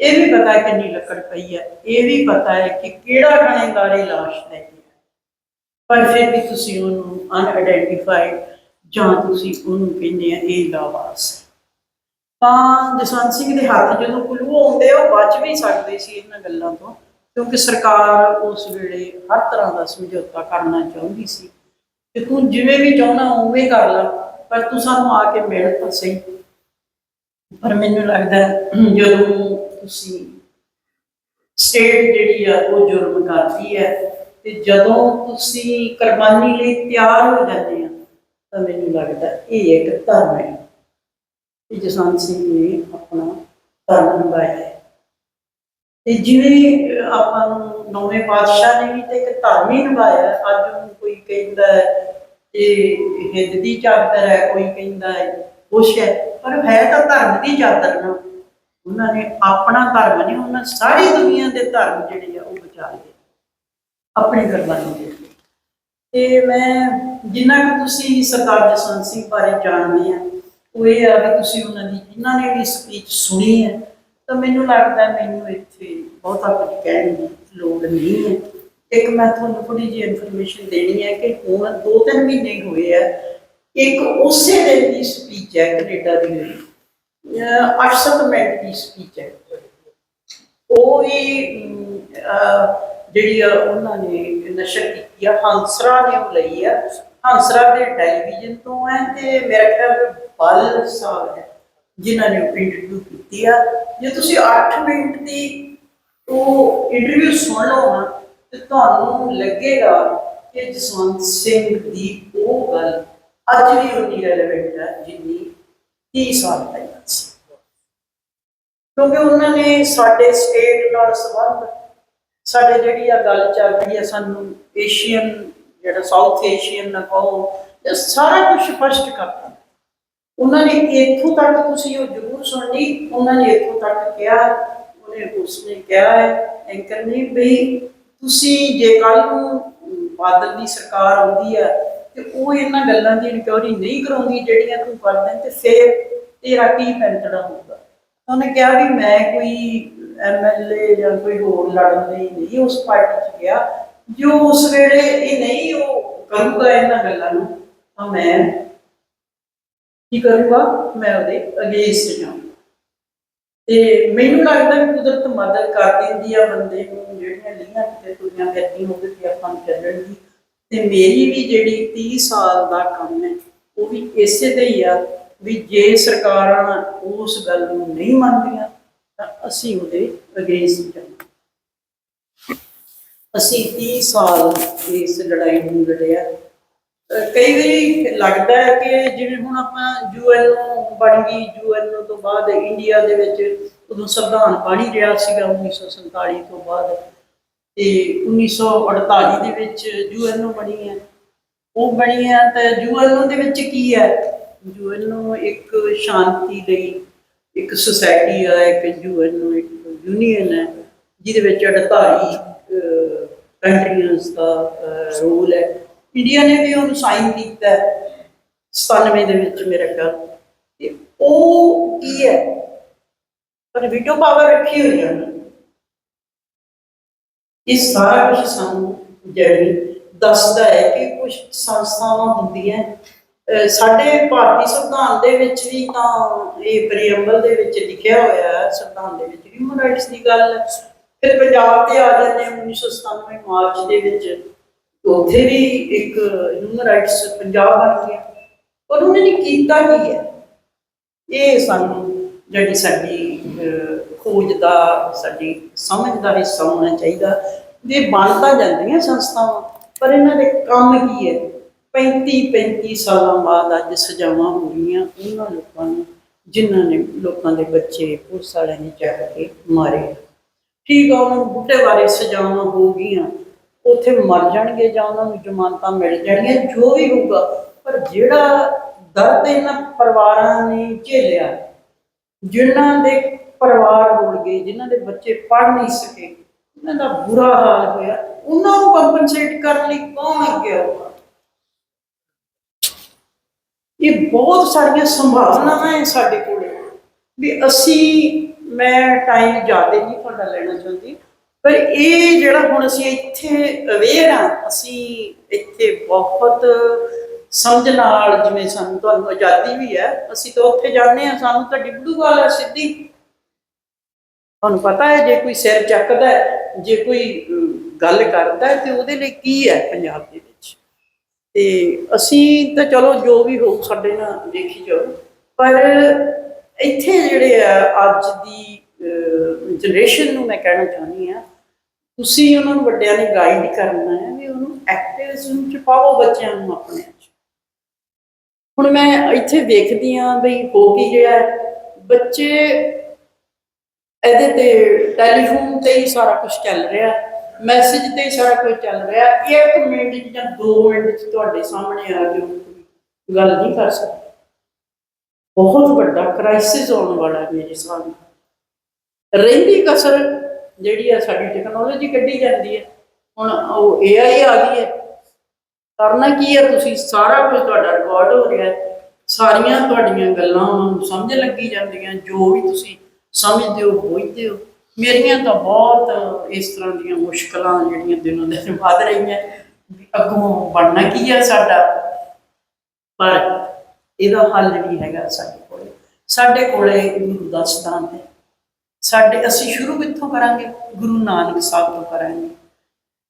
ਇਹ ਵੀ ਪਤਾ ਹੈ ਕਿੰਨੀ ਲੱਕੜ ਪਈ ਹੈ। ਇਹ ਵੀ ਪਤਾ ਹੈ ਕਿ ਕਿਹੜਾ ਗਣੇਦਾਰੇ ਲਾਸ਼ ਲੈ ਕੇ ਪਰ ਫਿਰ ਵੀ ਤੁਸੀਂ ਉਹਨੂੰ ਅਨਆਇਡੈਂਟੀਫਾਈਡ ਜਾਂ ਤੁਸੀਂ ਉਹਨੂੰ ਕਹਿੰਦੇ ਆ ਇਹ ਲਾਵਾਸ। ਤਾਂ ਜਸਵੰਤ ਸਿੰਘ ਦੇ ਹੱਥ ਜਦੋਂ ਕੁਲੂ ਆਉਂਦੇ ਆ, ਉਹ ਬਚ ਵੀ ਸਕਦੇ ਸੀ ਇਹਨਾਂ ਗੱਲਾਂ ਤੋਂ। ਕਿਉਂਕਿ ਸਰਕਾਰ ਉਸ ਵੇਲੇ ਹਰ ਤਰ੍ਹਾਂ ਦਾ ਸਮਝੌਤਾ ਕਰਨਾ ਚਾਹੁੰਦੀ ਸੀ। ਕਿ ਤੂੰ ਜਿਵੇਂ ਵੀ ਚਾਹੁੰਦਾ ਉਵੇਂ ਕਰ ਲੈ ਪਰ ਤੂੰ ਸਾਨੂੰ ਆ ਕੇ ਮਿਲ ਤਾਂ ਸਹੀ। ਪਰ ਮੈਨੂੰ ਲੱਗਦਾ ਜਦੋਂ ਤੁਸੀਂ ਸਟੇਟ ਜਿਹੜੀ ਆ ਉਹ ਜੁਰਮ ਕਰਦੀ ਹੈ ਤੇ ਜਦੋਂ ਤੁਸੀਂ ਕੁਰਬਾਨੀ ਲਈ ਤਿਆਰ ਹੋ ਜਾਂਦੇ ਆ ਤਾਂ ਮੈਨੂੰ ਲੱਗਦਾ ਇਹ ਇੱਕ ਧਰਮ ਹੈ। ਕਿ ਜਸਵੰਤ ਸਿੰਘ ਨੇ ਆਪਣਾ ਧਰਮ ਨਿਭਾਇਆ ਹੈ। ਤੇ ਜਿਵੇਂ ਆਪਾਂ ਨੂੰ ਨੌਵੇਂ ਪਾਤਸ਼ਾਹ ਨੇ ਵੀ ਤੇ ਇੱਕ ਧਰਮ ਹੀ ਨਿਭਾਇਆ, ਅੱਜ ਉਹਨੂੰ ਕੋਈ ਕਹਿੰਦਾ ਹੈ ਕਿ ਹਿੰਦ ਦੀ ਚਾਦਰ ਹੈ, ਕੋਈ ਕਹਿੰਦਾ ਹੈ ਖੁਸ਼ ਹੈ, ਪਰ ਹੈ ਤਾਂ ਧਰਮ ਦੀ ਚਾਦਰ ਨਾ। ਉਹਨਾਂ ਨੇ ਆਪਣਾ ਧਰਮ ਨਹੀਂ, ਉਹਨਾਂ ਸਾਰੀ ਦੁਨੀਆ ਦੇ ਧਰਮ ਜਿਹੜੇ ਆ, ਉਹ ਬਚਾ ਲਏ ਆਪਣੀ ਗੱਲਾਂ ਨੂੰ ਤੇ ਮੈਂ, ਜਿੰਨਾ ਕਿ ਤੁਸੀਂ ਸਰਦਾਰ ਜਸਵੰਤ ਸਿੰਘ ਬਾਰੇ ਜਾਣਦੇ ਆ ਉਹ ਇਹ ਆ ਵੀ ਤੁਸੀਂ ਉਹਨਾਂ ਦੀ ਜਿਨ੍ਹਾਂ ਨੇ ਵੀ ਸਪੀਚ ਸੁਣੀ ਹੈ। ਤਾਂ ਮੈਨੂੰ ਲੱਗਦਾ ਮੈਨੂੰ ਇੱਥੇ ਬਹੁਤਾ ਕੁਝ ਕਹਿਣ ਦੀ ਲੋੜ ਨਹੀਂ ਹੈ। ਇੱਕ ਮੈਂ ਤੁਹਾਨੂੰ ਥੋੜੀ ਜਿਹੀ ਇਨਫੋਰਮੇਸ਼ਨ ਦੇਣੀ ਹੈ ਕਿ ਹੁਣ ਦੋ ਤਿੰਨ ਮਹੀਨੇ ਹੋਏ ਆ, ਇੱਕ ਉਸੇ ਦਿਨ ਦੀ ਸਪੀਚ ਹੈ ਕੈਨੇਡਾ ਦੀ ਹੋਈ। ਅਹ ਅੱਠ ਸੱਤ ਮਿੰਟ ਦੀ ਸਪੀਚ ਹੈ। ਉਹ ਹੀ ਜਿਹੜੀ ਆ ਉਹਨਾਂ ਨੇ ਨਸ਼ਰ ਕੀਤੀ ਆ, ਹੰਸਰਾ ਨੇ ਉਹ ਲਈ ਆ। ਹਾਂਸਰਾ ਦੇ ਟੈਲੀਵਿਜ਼ਨ ਤੋਂ ਹੈ ਤੇ ਮੇਰਾ ਖਿਆਲ ਬਲ ਸਾਹਿਬ ਹੈ ਜਿਨ੍ਹਾਂ ਨੇ ਇੰਟਰਵਿਊ ਕੀਤੀ ਆ। ਜੇ ਤੁਸੀਂ 8 ਮਿੰਟ ਦੀ ਉਹ ਇੰਟਰਵਿਊ ਸੁਣ ਲਓ ਨਾ, ਤੇ ਤੁਹਾਨੂੰ ਲੱਗੇਗਾ ਕਿ ਜਸਵੰਤ ਸਿੰਘ ਦੀ ਉਹ ਗੱਲ ਅੱਜ ਵੀ ਉਨੀ ਰੈਲੇਵੈਂਟ ਹੈ ਜਿੰਨੀ 30 ਸਾਲ ਪਹਿਲਾਂ ਸੀ। ਕਿਉਂਕਿ ਉਹਨਾਂ ਨੇ ਸਾਡੇ ਸਟੇਟ ਨਾਲ ਸੰਬੰਧ, ਸਾਡੇ ਜਿਹੜੀ ਆ ਗੱਲ ਚੱਲ ਰਹੀ ਆ, ਸਾਨੂੰ ਏਸ਼ੀਅਨ ਜਿਹੜਾ ਸਾਊਥ ਏਸ਼ੀਅਨ ਨਾ ਕਹੋ, ਇਹ ਸਾਰਾ ਕੁਝ ਸਪਸ਼ਟ ਕਰਤਾ ਉਹਨਾਂ ਨੇ ਇੱਥੋਂ ਤੱਕ ਤੁਸੀਂ ਉਹ ਜ਼ਰੂਰ ਸੁਣਨੀ ਉਹਨਾਂ ਨੇ ਇੱਥੋਂ ਤੱਕ ਕਿਹਾ, ਉਹਨੇ ਉਸਨੇ ਕਿਹਾ ਹੈ, ਐਂਕਰ ਨੇ ਵੀ ਤੁਸੀਂ ਜੇ ਕੱਲ ਨੂੰ ਬਾਦਲ ਦੀ ਸਰਕਾਰ ਆਉਂਦੀ ਹੈ ਤੇ ਉਹ ਇਹਨਾਂ ਗੱਲਾਂ ਦੀ ਇਨਕੁਆਇਰੀ ਨਹੀਂ ਕਰਾਉਂਦੀ ਜਿਹੜੀਆਂ ਤੂੰ ਕਰਦਾ ਤੇ ਫਿਰ ਤੇਰਾ ਕੀ ਪੈਂਤੜਾ ਹੋਊਗਾ? ਉਹਨੇ ਕਿਹਾ ਵੀ ਮੈਂ ਕੋਈ ਐਮਐਲਏ ਜਾਂ ਕੋਈ ਹੋਰ ਲੜਨ ਲਈ ਨਹੀਂ ਉਸ ਪਾਰਟੀ 'ਚ ਗਿਆ ਜੋ ਉਸ ਵੇਲੇ ਇਹ ਨਹੀਂ ਉਹ ਕਰੂਗਾ ਇਹਨਾਂ ਗੱਲਾਂ ਨੂੰ, ਤਾਂ ਮੈਂ ਕੀ ਕਰੂਗਾ? ਮੈਂ ਉਹਦੇ ਅਗੇਂਸਟ ਜਾਊਂ ਤੇ ਮੈਨੂੰ ਲੱਗਦਾ ਕਿ ਕੁਦਰਤ ਮਦਦ ਕਰ ਦਿੰਦੀ ਆ ਬੰਦੇ ਨੂੰ, ਜਿਹੜੀਆਂ ਲੀਆਂ ਕਿਤੇ ਤੁਰੀਆਂ ਫਿਰਦੀਆਂ ਉਹਦੇ ਤੇ ਆਪਾਂ ਨੂੰ ਚੱਲਣ ਦੀ ਤੇ ਮੇਰੀ ਵੀ ਜਿਹੜੀ 30 ਸਾਲ ਦਾ ਕੰਮ ਹੈ, ਉਹ ਵੀ ਇਸੇ ਤੇ ਹੀ ਆ ਵੀ ਜੇ ਸਰਕਾਰਾਂ ਉਸ ਗੱਲ ਨੂੰ ਨਹੀਂ ਮੰਨਦੀਆਂ, ਤਾਂ ਅਸੀਂ ਉਹਦੇ ਅਗੇਂਸਟ ਜਾਣਾ ਅਸੀਂ 30 ਸਾਲ ਇਸ ਲੜਾਈ ਨੂੰ ਲੜਿਆ। ਕਈ ਵਾਰੀ ਲੱਗਦਾ ਹੈ ਕਿ ਜਿਵੇਂ ਹੁਣ ਆਪਾਂ ਯੂਐਨਓ ਬਣ ਗਈ ਯੂਐਨਓ ਤੋਂ ਬਾਅਦ ਇੰਡੀਆ ਦੇ ਵਿੱਚ ਉਦੋਂ ਸੰਵਿਧਾਨ ਪਾਣੀ ਰਿਹਾ ਸੀਗਾ 1947 ਤੋਂ ਬਾਅਦ। ਤੇ 1948 ਦੇ ਵਿੱਚ ਯੂਐਨਓ ਬਣੀ ਹੈ। ਉਹ ਬਣੀ ਹੈ ਤਾਂ ਯੂਐਨਓ ਦੇ ਵਿੱਚ ਕੀ ਹੈ? ਯੂਐਨਓ ਇੱਕ ਸ਼ਾਂਤੀ ਲਈ ਇੱਕ ਸੁਸਾਇਟੀ ਆ ਇੱਕ ਯੂਐਨਓ ਇੱਕ ਯੂਨੀਅਨ ਹੈ, ਜਿਹਦੇ ਵਿੱਚ 48 ਕੰਟਰੀਜ਼ ਦਾ ਰੋਲ ਹੈ। ਇੰਡੀਆ ਨੇ ਵੀ ਉਹਨੂੰ ਸਾਈਨ ਕੀਤਾ 97 ਦੇ ਵਿੱਚ ਮੇਰੇ ਖਿਆਲ। ਤੇ ਉਹ ਕੀ ਹੈ? ਪਰ ਵੀਟੋ ਪਾਵਰ ਰੱਖੀ ਹੋਈ ਹੈ। ਇਹ ਸਾਰਾ ਕੁਝ ਸਾਨੂੰ ਜਿਹੜੀ ਦੱਸਦਾ ਹੈ ਕਿ ਕੁਝ ਸੰਸਥਾਵਾਂ ਹੁੰਦੀਆਂ ਅਹ, ਸਾਡੇ ਭਾਰਤੀ ਸੰਵਿਧਾਨ ਦੇ ਵਿੱਚ ਵੀ ਤਾਂ ਇਹ ਪ੍ਰੀਐਮਬਲ ਦੇ ਵਿੱਚ ਲਿਖਿਆ ਹੋਇਆ ਹੈ, ਸੰਵਿਧਾਨ ਦੇ ਵਿੱਚ ਹਿਊਮਨ ਰਾਈਟਸ ਦੀ ਗੱਲ ਹੈ। ਫਿਰ ਪੰਜਾਬ ਤੇ ਆ ਜਾਂਦੇ ਹਾਂ 1997 ਮਾਰਚ ਦੇ ਵਿੱਚ। ਉੱਥੇ ਵੀ ਇੱਕ ਹਿਊਮਨ ਰਾਈਟਸ ਪੰਜਾਬ ਬਣ ਗਿਆ ਪਰ ਉਹਨਾਂ ਨੇ ਕੀਤਾ ਕੀ ਹੈ? ਇਹ ਸਾਨੂੰ ਜਿਹੜੀ ਸਾਡੀ ਖੋਜ ਦਾ, ਸਾਡੀ ਸਮਝ ਦਾ ਹਿੱਸਾ ਹੋਣਾ ਚਾਹੀਦਾ। ਜੇ ਬਣ ਤਾਂ ਜਾਂਦੀਆਂ ਸੰਸਥਾਵਾਂ, ਪਰ ਇਹਨਾਂ ਦੇ ਕੰਮ ਕੀ ਹੈ? 35 35 ਸਾਲਾਂ ਬਾਅਦ ਅੱਜ ਸਜ਼ਾਵਾਂ ਹੋ ਗਈਆਂ ਉਹਨਾਂ ਲੋਕਾਂ ਨੂੰ, ਜਿਨ੍ਹਾਂ ਨੇ ਲੋਕਾਂ ਦੇ ਬੱਚੇ ਪੁਲਿਸ ਵਾਲਿਆਂ ਨੇ ਚੱਕ ਕੇ ਮਾਰੇ। ਠੀਕ ਆ, ਉਹਨਾਂ ਨੂੰ ਬੁੱਢੇ ਬਾਰੇ ਸਜ਼ਾਵਾਂ ਹੋ ਗਈਆਂ ਉੱਥੇ ਮਰ ਜਾਣਗੇ ਜਾਂ ਉਹਨਾਂ ਨੂੰ ਜ਼ਮਾਨਤਾਂ ਮਿਲ ਜਾਣਗੀਆਂ, ਜੋ ਵੀ ਹੋਊਗਾ। ਪਰ ਜਿਹੜਾ ਦਰਦ ਇਹਨਾਂ ਪਰਿਵਾਰਾਂ ਨੇ ਝੇਲਿਆ, ਜਿਨ੍ਹਾਂ ਦੇ ਪਰਿਵਾਰ ਰੁਲ ਗਏ ਜਿਨ੍ਹਾਂ ਦੇ ਬੱਚੇ ਪੜ੍ਹ ਨਹੀਂ ਸਕੇ, ਉਹਨਾਂ ਦਾ ਬੁਰਾ ਹਾਲ ਹੋਇਆ। ਉਹਨਾਂ ਨੂੰ ਕੰਪਨਸੇਟ ਕਰਨ ਲਈ ਕੌਣ ਅੱਗੇ ਆਊਗਾ? ਇਹ ਬਹੁਤ ਸਾਰੀਆਂ ਸੰਭਾਵਨਾਵਾਂ ਹੈ ਸਾਡੇ ਕੋਲ। ਵੀ ਅਸੀਂ ਮੈਂ ਟਾਈਮ ਜ਼ਿਆਦਾ ਨਹੀਂ ਤੁਹਾਡਾ ਲੈਣਾ ਚਾਹੁੰਦੀ। ਪਰ ਇਹ ਜਿਹੜਾ ਹੁਣ ਅਸੀਂ ਇੱਥੇ ਅਵੇਅਰ ਆ, ਅਸੀਂ ਇੱਥੇ ਬਹੁਤ ਸਮਝ ਨਾਲ ਜਿਵੇਂ ਸਾਨੂੰ ਤੁਹਾਨੂੰ ਆਜ਼ਾਦੀ ਵੀ ਹੈ, ਅਸੀਂ ਤਾਂ ਉੱਥੇ ਜਾਂਦੇ ਆ ਸਾਨੂੰ ਤਾਂ ਡਿਬੜੂਵਾਲ ਹੈ ਸਿੱਧੀ। ਤੁਹਾਨੂੰ ਪਤਾ ਹੈ, ਜੇ ਕੋਈ ਸਿਰ ਚੱਕਦਾ ਜੇ ਕੋਈ ਗੱਲ ਕਰਦਾ ਹੈ, ਤੇ ਉਹਦੇ ਲਈ ਕੀ ਹੈ ਪੰਜਾਬ ਦੇ ਵਿੱਚ? ਤੇ ਅਸੀਂ ਤਾਂ ਚਲੋ ਜੋ ਵੀ ਹੋ ਸਾਡੇ ਨਾਲ ਦੇਖੀ ਜਾਓ। ਪਰ ਇੱਥੇ ਜਿਹੜੇ ਆ, ਅੱਜ ਦੀ ਜਨਰੇਸ਼ਨ ਨੂੰ ਮੈਂ ਕਹਿਣਾ ਚਾਹੁੰਦੀ ਆ ਤੁਸੀਂ ਉਹਨਾਂ ਨੂੰ ਵੱਡਿਆਂ ਨੇ ਗਾਈਡ ਕਰਨਾ ਹੈ ਵੀ ਉਹਨੂੰ ਐਕਟਿਵਿਜ਼ਮ ਚ ਪਾਓ ਬੱਚਿਆਂ ਨੂੰ ਆਪਣੇ ਚ। ਹੁਣ ਮੈਂ ਇੱਥੇ ਵੇਖਦੀ ਆ ਬਈ ਹੋ ਕੀ ਰਿਹਾ ਹੈ। ਬੱਚੇ ਇਹਦੇ ਤੇ ਟੈਲੀਫੋਨ ਤੇ ਹੀ ਸਾਰਾ ਕੁਝ ਚੱਲ ਰਿਹਾ ਮੈਸੇਜ ਤੇ ਹੀ ਸਾਰਾ ਕੁਝ ਚੱਲ ਰਿਹਾ। ਇੱਕ ਮਿੰਟ ਜਾਂ 2 ਮਿੰਟ 'ਚ ਤੁਹਾਡੇ ਸਾਹਮਣੇ ਆ ਕੇ ਗੱਲ ਨਹੀਂ ਕਰ ਸਕਦਾ। ਬਹੁਤ ਵੱਡਾ ਕ੍ਰਾਈਸਿਸ ਆਉਣ ਵਾਲਾ ਹੈ ਮੇਰੇ ਸਾਹਮਣੇ ਰਹਿੰਦੀ ਕਸਰ ਜਿਹੜੀ ਆ ਸਾਡੀ ਟੈਕਨੋਲੋਜੀ ਕੱਢੀ ਜਾਂਦੀ ਹੈ। ਹੁਣ ਉਹ AI ਆ ਗਈ ਹੈ। ਕਰਨਾ ਕੀ ਹੈ? ਤੁਸੀਂ ਸਾਰਾ ਕੁਝ ਤੁਹਾਡਾ ਰਿਕਾਰਡ ਹੋ ਰਿਹਾ ਹੈ। ਸਾਰੀਆਂ ਤੁਹਾਡੀਆਂ ਗੱਲਾਂ ਨੂੰ ਸਮਝ ਲੱਗੀ ਜਾਂਦੀਆਂ। ਜੋ ਵੀ ਤੁਸੀਂ ਸਮਝਦੇ ਹੋ ਬੋਝਦੇ ਹੋ। ਮੇਰੀਆਂ ਤਾਂ ਬਹੁਤ ਇਸ ਤਰ੍ਹਾਂ ਦੀਆਂ ਮੁਸ਼ਕਲਾਂ ਜਿਹੜੀਆਂ ਦਿਨੋਂ ਦਿਨ ਵੱਧ ਰਹੀਆਂ। ਅੱਗੋਂ ਬਣਨਾ ਕੀ ਹੈ ਸਾਡਾ? ਪਰ ਇਹਦਾ ਹੱਲ ਨਹੀਂ ਹੈਗਾ ਸਾਡੇ ਕੋਲ। ਸਾਡੇ ਕੋਲੇ ਗੁਰੂ ਦਾ ਸਥਾਨ ਹੈ। ਸਾਡੇ, ਅਸੀਂ ਸ਼ੁਰੂ ਕਿੱਥੋਂ ਕਰਾਂਗੇ? ਗੁਰੂ ਨਾਨਕ ਸਾਹਿਬ ਤੋਂ ਕਰਾਂਗੇ।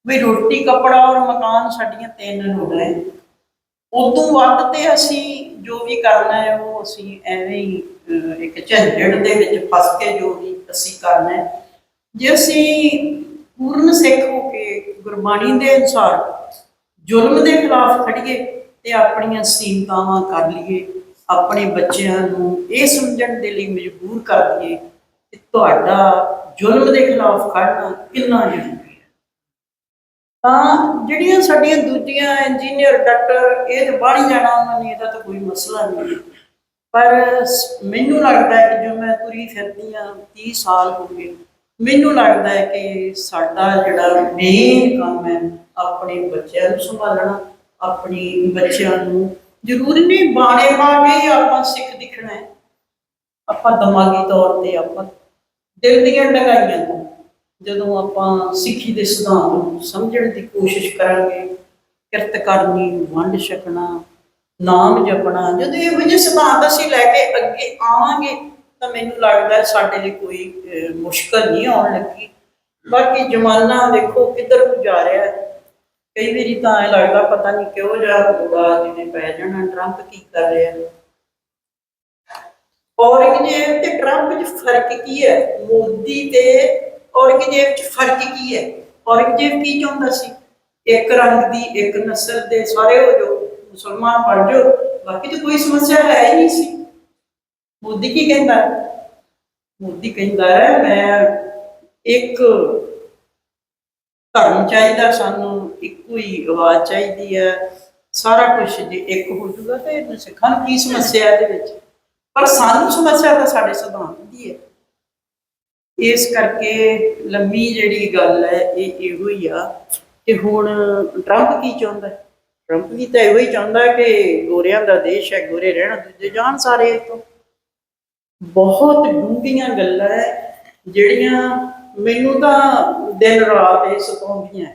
ਵੀ ਰੋਟੀ, ਕੱਪੜਾ ਔਰ ਮਕਾਨ ਸਾਡੀਆਂ ਤਿੰਨ ਲੋੜਾਂ ਹੈ। ਉਦੋਂ ਵੱਧ ਤੇ ਅਸੀਂ ਜੋ ਵੀ ਕਰਨਾ ਹੈ, ਉਹ ਅਸੀਂ ਐਵੇਂ ਹੀ ਇੱਕ ਝੰਜੜ ਦੇ ਵਿੱਚ ਫਸ ਕੇ ਜੋ ਵੀ ਅਸੀਂ ਕਰਨਾ ਹੈ। ਜੇ ਅਸੀਂ ਪੂਰਨ ਸਿੱਖ ਹੋ ਕੇ ਗੁਰਬਾਣੀ ਦੇ ਅਨੁਸਾਰ ਜ਼ੁਲਮ ਦੇ ਖਿਲਾਫ ਖੜੀਏ ਤੇ ਆਪਣੀਆਂ ਸੀਮਤਾਵਾਂ ਕਰ ਲਈਏ, ਆਪਣੇ ਬੱਚਿਆਂ ਨੂੰ ਇਹ ਸਮਝਣ ਦੇ ਲਈ ਮਜਬੂਰ ਕਰ ਦਈਏ ਕਿ ਤੁਹਾਡਾ ਜ਼ੁਲਮ ਦੇ ਖਿਲਾਫ ਖੜਨਾ ਕਿੰਨਾ ਜ਼ਰੂਰੀ ਹੈ। ਤਾਂ ਜਿਹੜੀਆਂ ਸਾਡੀਆਂ ਦੂਜੀਆਂ ਇੰਜੀਨੀਅਰ ਡਾਕਟਰ ਇਹ ਤੇ ਬਾਹਰ ਜਾਣਾ ਉਹਨਾਂ ਨੇ, ਇਹਦਾ ਤਾਂ ਕੋਈ ਮਸਲਾ ਨਹੀਂ ਪਰ ਮੈਨੂੰ ਲੱਗਦਾ ਹੈ ਕਿ ਜੋ ਮੈਂ ਤੁਰੀ ਫਿਰਦੀ ਹਾਂ 30 ਸਾਲ ਹੋ ਗਏ, ਮੈਨੂੰ ਲੱਗਦਾ ਹੈ ਕਿ ਸਾਡਾ ਜਿਹੜਾ ਮੇਨ ਕੰਮ ਹੈ ਆਪਣੇ ਬੱਚਿਆਂ ਨੂੰ ਸੰਭਾਲਣਾ ਆਪਣੀ ਬੱਚਿਆਂ ਨੂੰ। ਜ਼ਰੂਰੀ ਨਹੀਂ ਬਾਣੇ ਪਾ ਆਪਾਂ ਸਿੱਖ ਦਿਖਣਾ ਹੈ। ਆਪਾਂ ਦਿਮਾਗੀ ਤੌਰ ਤੇ ਆਪਾਂ। ਦਿਲ ਦੀਆਂ ਡਗਾਈਆਂ ਤੋਂ ਜਦੋਂ ਆਪਾਂ ਸਿੱਖੀ ਦੇ ਸਿਧਾਂਤ ਨੂੰ ਸਮਝਣ ਦੀ ਕੋਸ਼ਿਸ਼ ਕਰਾਂਗੇ ਕਿਰਤ ਕਰਨੀ ਵੰਡ ਛਕਣਾ ਨਾਮ ਜਪਣਾ ਜਦੋਂ ਇਹੋ ਜਿਹੇ ਸਿਧਾਂਤ ਅਸੀਂ ਲੈ ਕੇ ਅੱਗੇ ਆਵਾਂਗੇ ਤਾਂ ਮੈਨੂੰ ਲੱਗਦਾ ਸਾਡੇ ਲਈ ਕੋਈ ਅਹ, ਮੁਸ਼ਕਲ ਨਹੀਂ ਆਉਣ ਲੱਗੀ। ਬਾਕੀ ਜ਼ਮਾਨਾ ਦੇਖੋ ਕਿੱਧਰ ਨੂੰ ਜਾ ਰਿਹਾ ਹੈ। ਕਈ ਵਾਰੀ ਤਾਂ ਐ ਲੱਗਦਾ ਪਤਾ ਨਹੀਂ ਕਿਉਂ ਜਾ ਹੋਗਾ ਜਿਹਨੇ ਪੈ ਜਾਣਾ ਟਰੰਪ ਕੀ ਕਰ ਰਿਹਾ? ਔਰੰਗਜ਼ੇਬ ਤੇ ਟਰੰਪ 'ਚ ਫ਼ਰਕ ਕੀ ਹੈ? ਮੋਦੀ ਤੇ ਔਰੰਗਜ਼ੇਬ 'ਚ ਫ਼ਰਕ ਕੀ ਹੈ? ਔਰੰਗਜ਼ੇਬ ਕੀ ਚਾਹੁੰਦਾ ਸੀ? ਇੱਕ ਰੰਗ ਦੀ, ਇੱਕ ਨਸਲ ਦੇ, ਸਾਰੇ ਹੋ ਜੋ ਮੁਸਲਮਾਨ ਬਣ ਜਾਓ, ਬਾਕੀ ਤਾਂ ਕੋਈ ਸਮੱਸਿਆ ਹੈ ਹੀ ਨਹੀਂ ਸੀ। ਮੋਦੀ ਕੀ ਕਹਿੰਦਾ? ਮੋਦੀ ਕਹਿੰਦਾ, ਮੈਂ ਇੱਕ ਧਰਮ ਚਾਹੀਦਾ, ਸਾਨੂੰ ਇੱਕੋ ਹੀ ਆਵਾਜ਼ ਚਾਹੀਦੀ ਹੈ, ਸਾਰਾ ਕੁਝ ਜੇ ਇੱਕ ਹੋ ਜਾਊਗਾ ਤੇ ਇਹਨੂੰ ਸਿੱਖਾਂ ਨੂੰ ਕੀ ਸਮੱਸਿਆ ਇਹਦੇ ਵਿੱਚ? ਪਰ ਸਾਨੂੰ ਸਮੱਸਿਆ ਤਾਂ ਸਾਡੇ ਸਿਧਾਂਤ ਦੀ ਹੈ। ਇਸ ਕਰਕੇ ਲੰਮੀ ਜਿਹੜੀ ਗੱਲ ਹੈ, ਇਹ ਇਹੋ ਹੀ ਆ ਕਿ ਹੁਣ ਟਰੰਪ ਕੀ ਚਾਹੁੰਦਾ ਟਰੰਪ ਵੀ ਤਾਂ ਇਹੋ ਹੀ ਚਾਹੁੰਦਾ ਕਿ ਗੋਰਿਆਂ ਦਾ ਦੇਸ਼ ਹੈ, ਗੋਰੇ ਰਹਿਣ, ਦੂਜੇ ਜਾਣ ਸਾਰੇ ਇੱਥੋਂ। ਬਹੁਤ ਡੂੰਘੀਆਂ ਗੱਲਾਂ ਹੈ, ਜਿਹੜੀਆਂ ਮੈਨੂੰ ਤਾਂ ਦਿਨ ਰਾਤ ਇਹ ਸਤਾਉਂਦੀਆਂ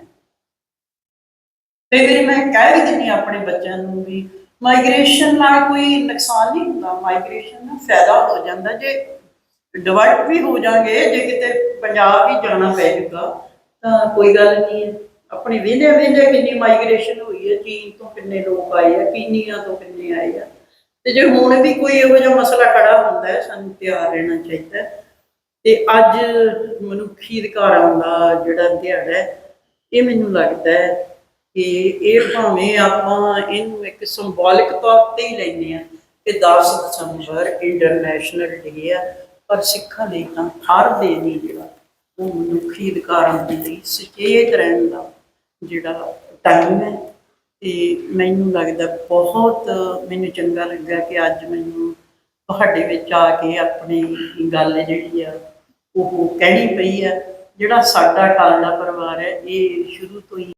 ਤੇ ਫਿਰ ਮੈਂ ਕਹਿ ਵੀ ਦਿੰਦੀ ਆਪਣੇ ਬੱਚਿਆਂ ਨੂੰ ਵੀ ਮਾਈਗ੍ਰੇਸ਼ਨ ਨਾਲ ਕੋਈ ਨੁਕਸਾਨ ਨਹੀਂ ਹੁੰਦਾ ਮਾਈਗ੍ਰੇਸ਼ਨ ਨਾਲ ਫਾਇਦਾ ਹੋ ਜਾਂਦਾ। ਜੇ ਡਿਵਾਈਡ ਵੀ ਹੋ ਜਾਣਗੇ, ਜੇ ਕਿਤੇ ਪੰਜਾਬ ਵੀ ਜਾਣਾ ਪੈ ਤਾਂ ਕੋਈ ਗੱਲ ਨਹੀਂ ਹੈ। ਆਪਣੀ ਵੇਂਦੇ ਵੇਂਦੇ ਕਿੰਨੀ ਮਾਈਗ੍ਰੇਸ਼ਨ ਹੋਈ ਹੈ ਚੀਨ ਤੋਂ ਕਿੰਨੇ ਲੋਕ ਆਏ ਆ, ਕੀਨੀਆ ਤੋਂ ਕਿੰਨੇ ਆਏ ਆ। ਤੇ ਜੇ ਹੁਣ ਵੀ ਕੋਈ ਇਹੋ ਜਿਹਾ ਮਸਲਾ ਖੜਾ ਹੁੰਦਾ ਹੈ, ਸਾਨੂੰ ਤਿਆਰ ਰਹਿਣਾ ਚਾਹੀਦਾ ਹੈ। ਤੇ ਅੱਜ ਮਨੁੱਖੀ ਅਧਿਕਾਰਾਂ ਦਾ ਜਿਹੜਾ ਦਿਹਾੜਾ ਹੈ, ਇਹ ਮੈਨੂੰ ਲੱਗਦਾ ਹੈ ਕਿ ਇਹ ਭਾਵੇਂ ਆਪਾਂ ਇਹਨੂੰ ਇੱਕ ਸਿੰਬੋਲਿਕ ਤੌਰ ਤੇ ਹੀ ਲੈਂਦੇ ਆ ਕਿ 10 ਦਸੰਬਰ ਇੰਟਰਨੈਸ਼ਨਲ ਡੇ ਆ, ਪਰ ਸਿੱਖਾਂ ਲਈ ਤਾਂ ਹਰ ਦਿਨ ਹੀ ਜਿਹੜਾ ਉਹ ਮਨੁੱਖੀ ਅਧਿਕਾਰਾਂ ਦੇ ਲਈ ਸੁਚੇਤ ਰਹਿਣ ਦਾ ਜਿਹੜਾ ਟਾਈਮ ਹੈ। ਤੇ ਮੈਨੂੰ ਲੱਗਦਾ ਬਹੁਤ ਮੈਨੂੰ ਚੰਗਾ ਲੱਗਾ ਕਿ ਅੱਜ ਮੈਨੂੰ ਤੁਹਾਡੇ ਵਿੱਚ ਆ ਕੇ ਆਪਣੀ ਗੱਲ ਜਿਹੜੀ ਆ ਉਹ ਕਹਿਣੀ ਪਈ ਆ ਜਿਹੜਾ ਸਾਡਾ ਖਾਲੜਾ ਪਰਿਵਾਰ ਹੈ ਇਹ ਸ਼ੁਰੂ ਤੋਂ ਹੀ